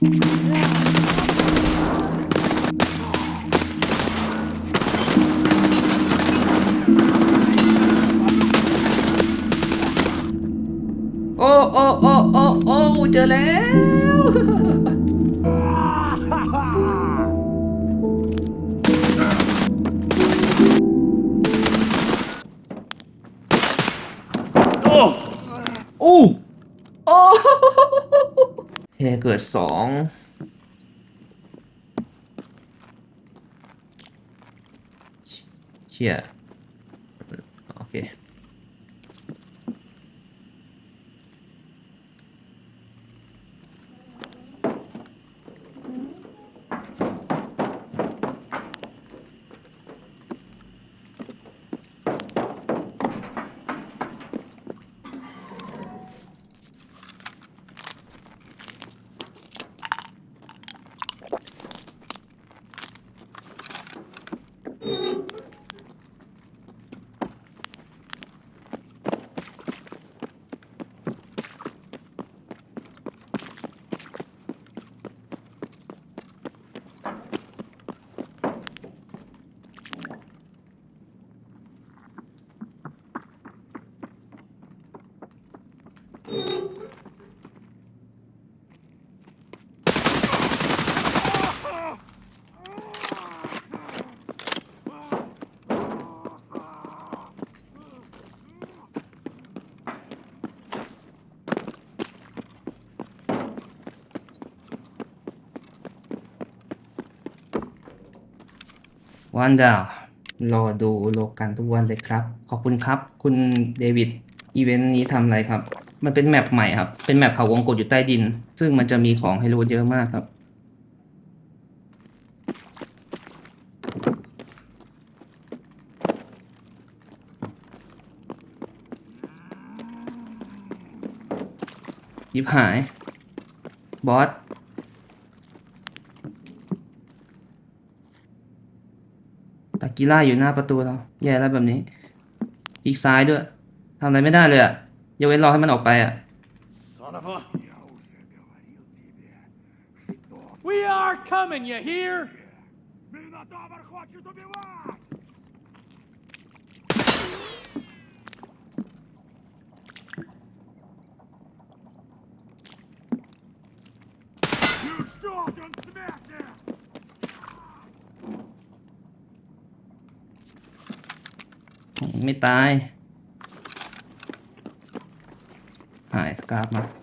โอ้โอ้โอ้โอ้โอ้เจอแล้ว เกิดสองเชี่ยโอเค วันดาวรอดูโลกันทุกวันเลยครับ ขอบคุณครับ คุณเดวิด อีเวนต์นี้ทำอะไรครับ มันเป็นแมปใหม่ครับ เป็นแมปเขาวงกดอยู่ใต้ดิน ซึ่งมันจะมีของให้รูดเยอะมากครับ ยิบหาย บอส ดักีล่าอยู่หน้าประตูเรา แย่แล้วแบบนี้ อีกซ้ายด้วยทำอะไรไม่ได้เลยอะยกเว้นรอให้มันออกไปอะ We are coming you hear จ ไม่ตาย หายสกาบมา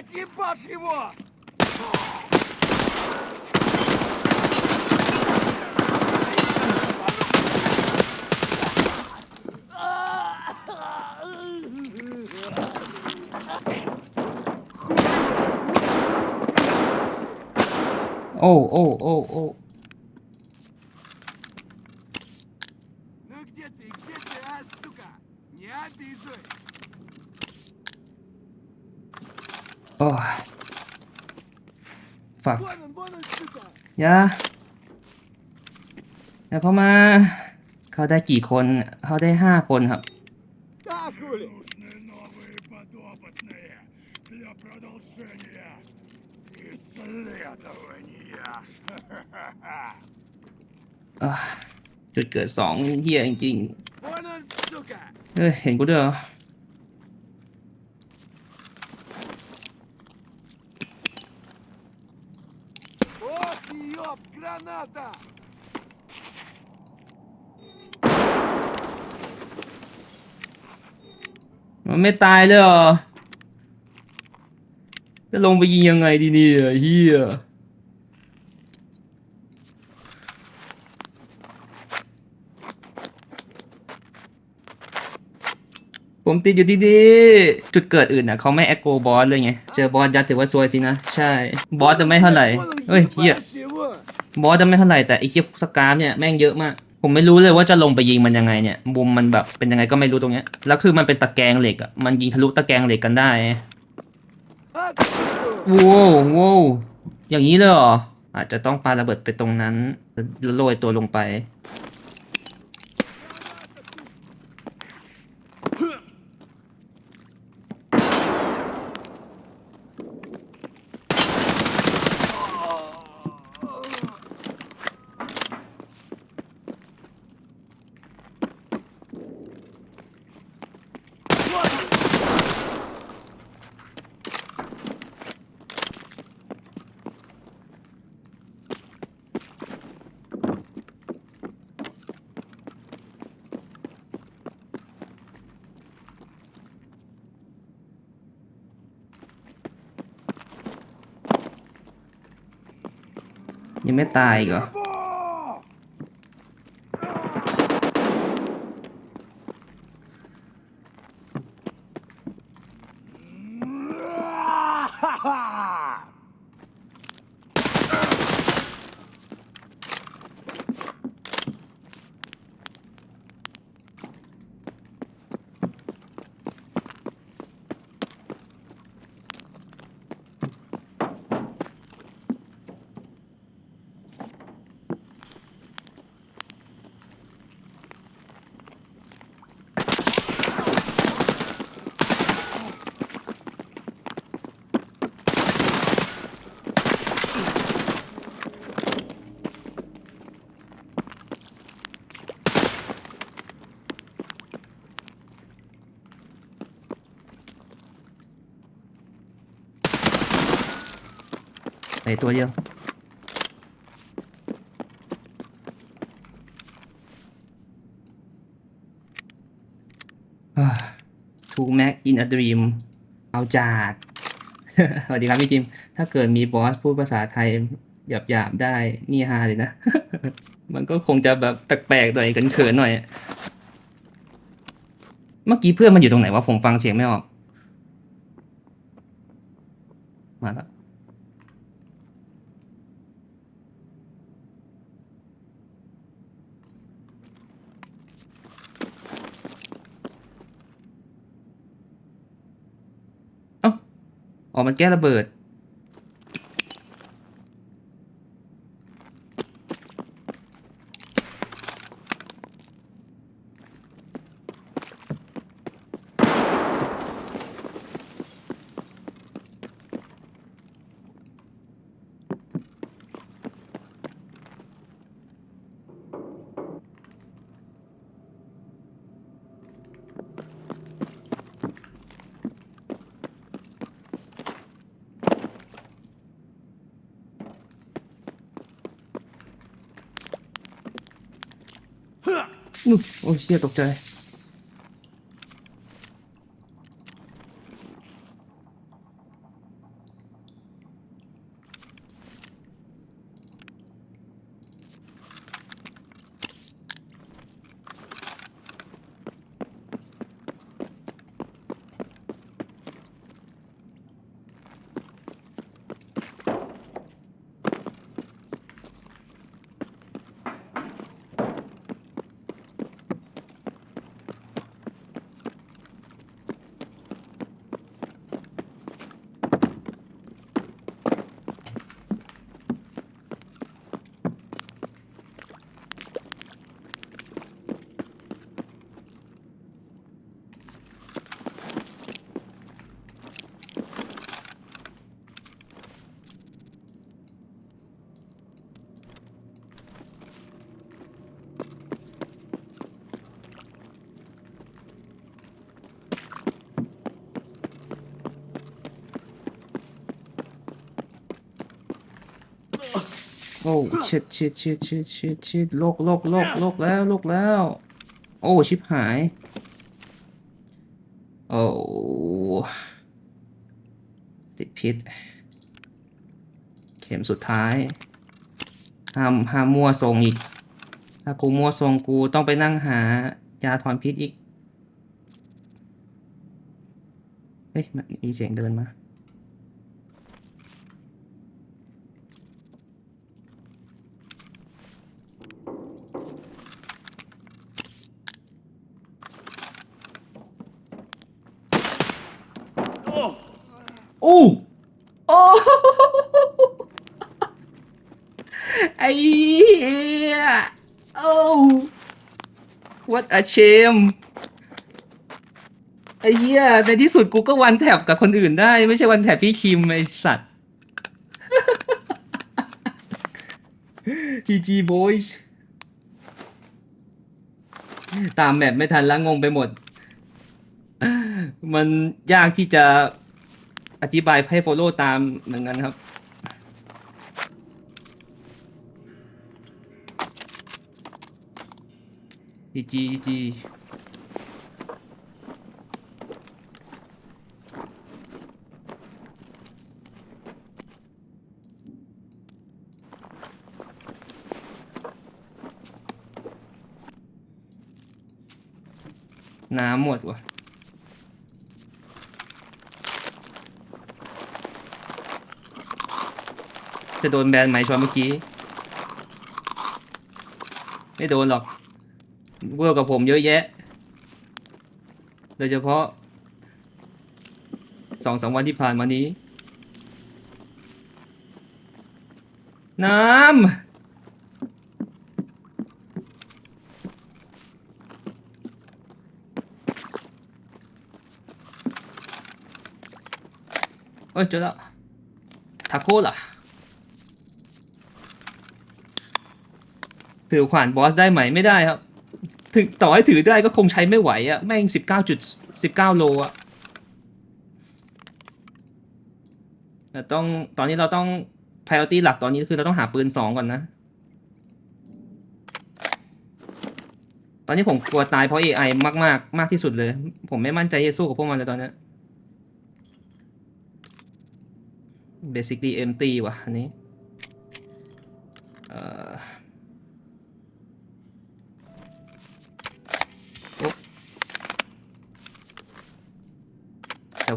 Блять, ебашь его! Оу, оу, оу, оу. Ну где ты, где ты, а, сука? Не обижай. โอ้ฝักยาอย่าเข้ามา เขาได้กี่คน เขาได้ห้าคนครับ จุดเกิดสองเฮียจริงๆเฮ้ย เห็นกูด้วยเหรอ граната! มันไม่ตายเลยเหรอ จะลงไปยิงยังไงดีเนี่ยเฮียผมติดอยู่ที่นี่จุดเกิดอื่นน่ะเขาไม่แอคโกบอสเลยไง เจอบอสยัดถือว่าซวยสินะ ใช่ บอสจะไม่เท่าไหร่ Вон он, เฮ้ยเฮีย ебашь его! บอสจะไม่เท่าไหร่แต่ไอ้เคียสกามเนี่ยแม่งเยอะมาก ผมไม่รู้เลยว่าจะลงไปยิงมันยังไงเนี่ยบุมมันแบบเป็นยังไงก็ไม่รู้ตรงเนี้ยแล้วคือมันเป็นตะแกรงเหล็กอะมันยิงทะลุตะแกรงเหล็กกันได้ว้าวว้าวอย่างนี้เลยเหรออาจจะต้องปาระเบิดไปตรงนั้นแล้วโรยตัวลงไป ยังไม่ตายอีกเหรอ Ha-ha! หนตัวเดียวทูแม็กอิน a ด e ีมเอาจาดสวัสดีครับพี่จิม ถ้าเกิดมีบอสพูดภาษาไทยหยาบๆได้ นี่ฮาเลยนะ มันก็คงจะแบบแปลกๆหน่อยกันเขินๆหน่อย เมื่อกี้เพื่อนมันอยู่ตรงไหนวะผมฟังเสียงไม่ออก มาแล้ว เอ้า ออกมันแก้ระเบิด อุ๊ยโอ้ย โอ้ชิดชิดชิดชิดชิดชิดโลกโลกโลกโลกแล้วโลกแล้ว โอ้ชิบหาย โอ้ติดพิษ เข็มสุดท้าย ห้ามห้ามมั่วทรงอีก ถ้ากูมั่วทรงกูต้องไปนั่งหายาถอนพิษอีก เฮ้ยมันมีเสียงเดินมา อ้โอ้ไอ้เหี้ยโอ้ what a shame ไอ้เหี้ยในที่สุดกูก็วันแท็บกับคนอื่นได้ ไม่ใช่วันแท็บพี่คิมไอ้สัตว์ GG boys ตามแมปไม่ทันแล้วงงไปหมด มันยากที่จะ อธิบายให้ follow ตามเหมือนกันครับ GG GG น้ำหมดว่ะ จะโดนแบนไหมชวนเมื่อกี้ ไม่โดนหรอกเวอร์กับผมเยอะแยะ โดยเฉพาะสองสามวันที่ผ่านมานี้ น้ำเอ้ยเจอแล้วทาโก้ล่ะ ถือขวานบอสได้ไหมไม่ได้ครับ ถึงต่อให้ถือได้ก็คงใช้ไม่ไหวอะแม่งสิบเก้าจุดสิบเก้าโลอะแต่ต้องตอนนี้เราต้อง priority หลักตอนนี้คือเราต้องหาปืนสองก่อนนะ ตอนนี้ผมกลัวตายเพราะ AI มากมากมากที่สุดเลย ผมไม่มั่นใจจะสู้กับพวกมันเลยตอนนี้ basically empty ว่ะอันนี้เอ่อ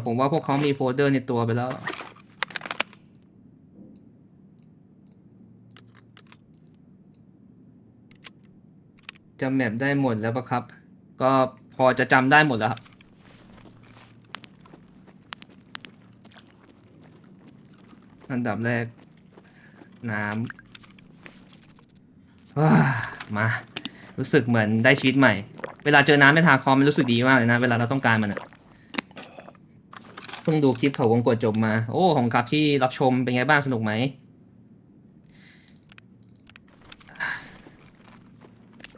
ผมว่าพวกเขามีโฟลเดอร์ในตัวไปแล้ว จำแมปได้หมดแล้วปะครับ ก็พอจะจำได้หมดแล้วครับอันดับแรก น้ำว้ามารู้สึกเหมือนได้ชีวิตใหม่ เวลาเจอน้ำในทาคอมมันรู้สึกดีมากเลยนะ เวลาเราต้องการมันอะ เพิ่งดูคลิปเขาวงกดจบมา โอ้ของครับที่รับชมเป็นไงบ้างสนุกไหม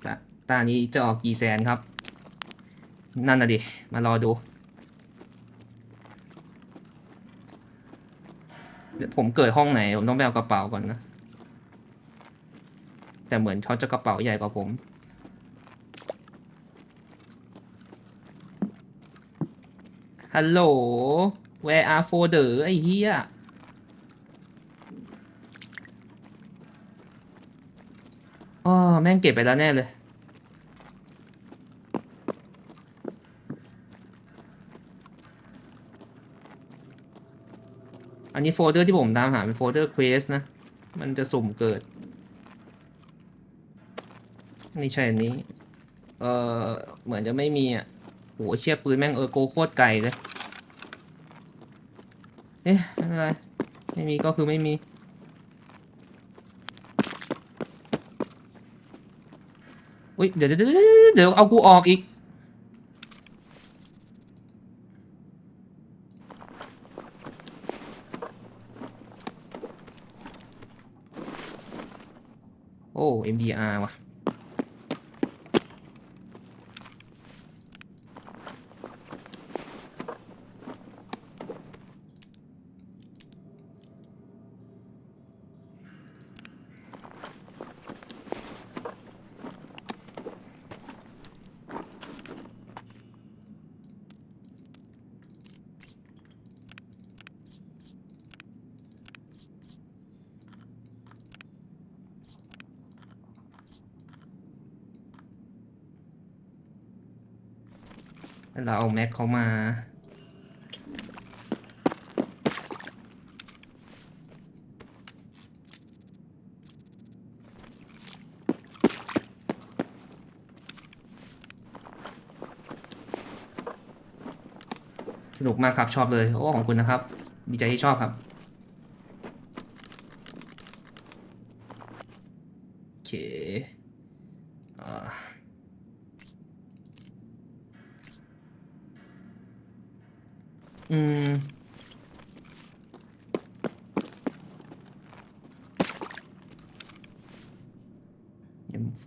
ตาตานี้จะออกกี่แสนครับ นั่นน่ะดิ มารอดู ผมเกิดห้องไหน ผมต้องไปเอากระเป๋าก่อนนะ แต่เหมือนเขาจะกระเป๋าใหญ่กว่าผม ฮัลโหล where are folder ไอ้เหี้ย อ๋อ แม่งเก็บไปแล้วแน่เลย อันนี้โฟลเดอร์ที่ผมตามหาเป็นโฟลเดอร์ quest นะ มันจะสุ่มเกิด นี่ใช่อันนี้ เออเหมือนจะไม่มีอะ โหเชี่ยปืนแม่งเออโกโคตรไกลเลย เอ๊ะไม่เป็นไรไม่มีก็คือไม่มี อุ้ยเดี๋ยวเดี๋ยวเดี๋ยวเดี๋ยวเอากูออกอีก โอ้ MDR ว่ะ เราเอาแม็กเขามา สนุกมากครับชอบเลย โอ้ ของคุณนะครับ ดีใจที่ชอบครับ โอเคอ่า อืม M4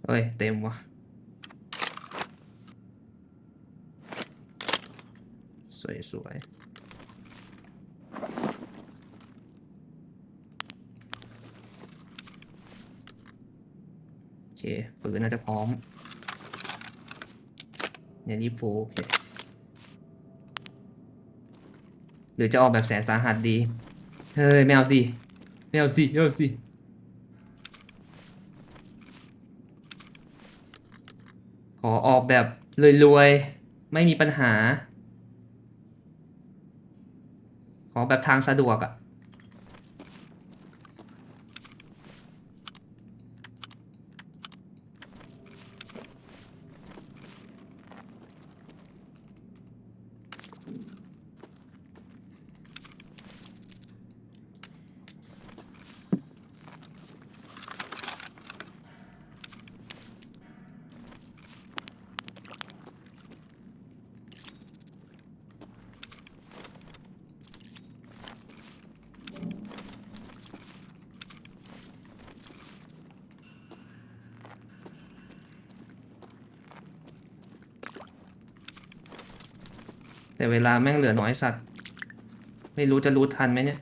เอ้ย เต็มว่ะสวยสวยโอเคปืนน่าจะพร้อมเนี่ยรีบฟูโอเคหรือจะออกแบบแสนสาหัสดี เฮ้ยไม่เอาสิไม่เอาสิไม่เอาสิ ขอออกแบบรวยๆ ไม่มีปัญหา ขอแบบทางสะดวกอะ่ะ แต่เวลาแม่งเหลือน้อยสัตว์ ไม่รู้จะรู้ทันไหมเนี่ย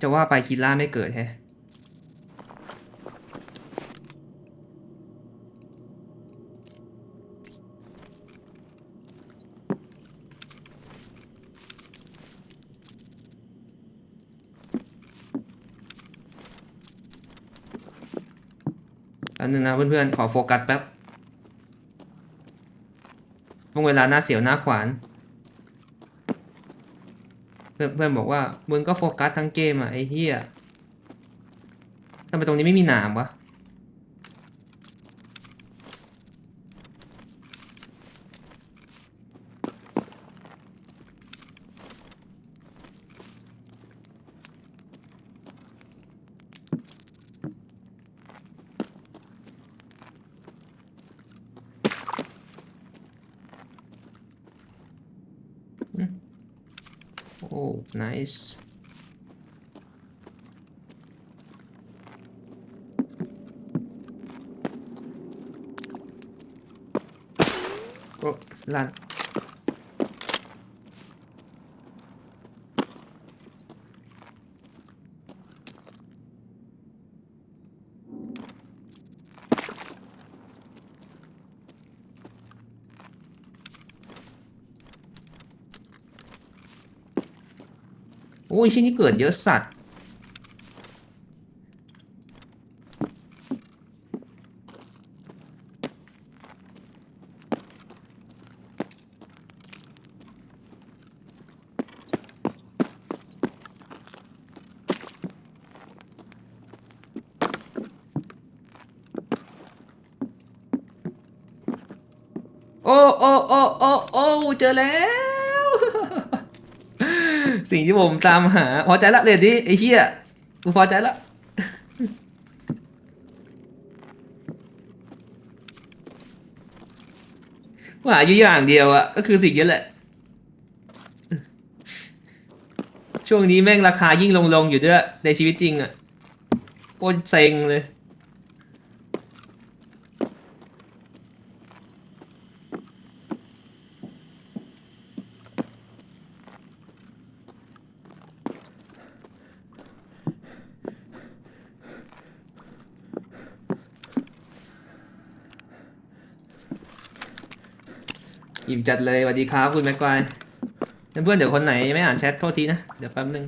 จะว่าไปคิดล่าไม่เกิดแฮะอันนึงนะเพื่อนๆ ขอโฟกัสแป๊บช่วงเวลาหน้าเสียวหน้าขวาน พื่อนเพื่อนบอกว่ามึงก็โฟกัสทั้งเกมอะไอ้เหี้ยทำไมตรงนี้ไม่มีหนามวะ Oh, nice. Oh, land. อ้ยชิ้นนี้เกิดเยอะสัตว์โอ้โอ้โอ้โอ้โอ้เจอแล้ว สิ่งที่ผมตามหา พอใจละเลยดิไอ้เหี้ยกูพอใจละหาอยู่อย่างเดียวอะก็คือสิ่งนี้แหละ ช่วงนี้แม่งราคายิ่งลงลงๆอยู่ด้วยในชีวิตจริงอะโคตรเซ็งเลย อิ่มจัดเลยสวัสดีครับคุณแม็กไกวร์เพื่อนๆเดี๋ยวคนไหนไม่อ่านแชทโทษทีนะ เดี๋ยวแป๊บนึง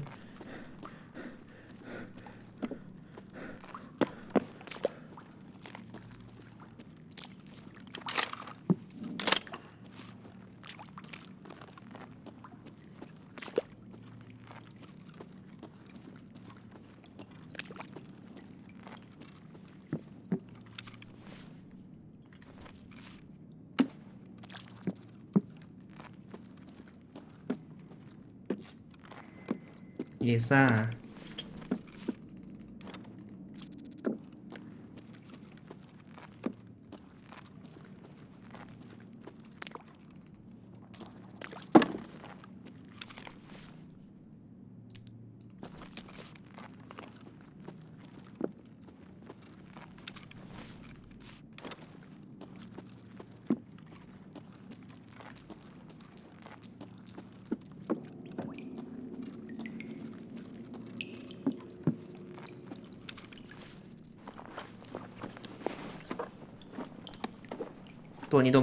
เยซ่าตัวนี้โด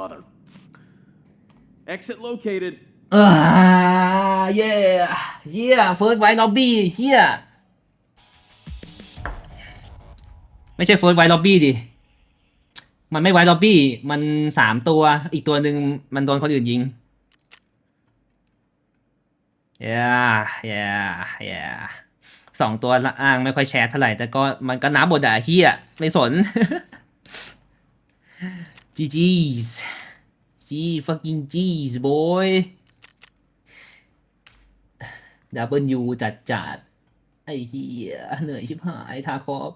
Mother. Exit located. อ่าเย่เฮียเฟิร์สไวท์ล็อบบี้เฮียไม่ใช่เฟิร์สไวท์ล็อบบี้ดิ มันไม่ไวท์ล็อบบี้มันสามตัว อีกตัวหนึ่งมันโดนคนอื่นยิงเย่เย่เย่สองตัวละอ้างไม่ค่อยแชร์เท่าไหร่ แต่ก็มันก็นับบทอะเฮียไม่สน GG's G fucking G's boy W จัดจัดไอ้เหี้ยเหนื่อยชิบหายทาคอบ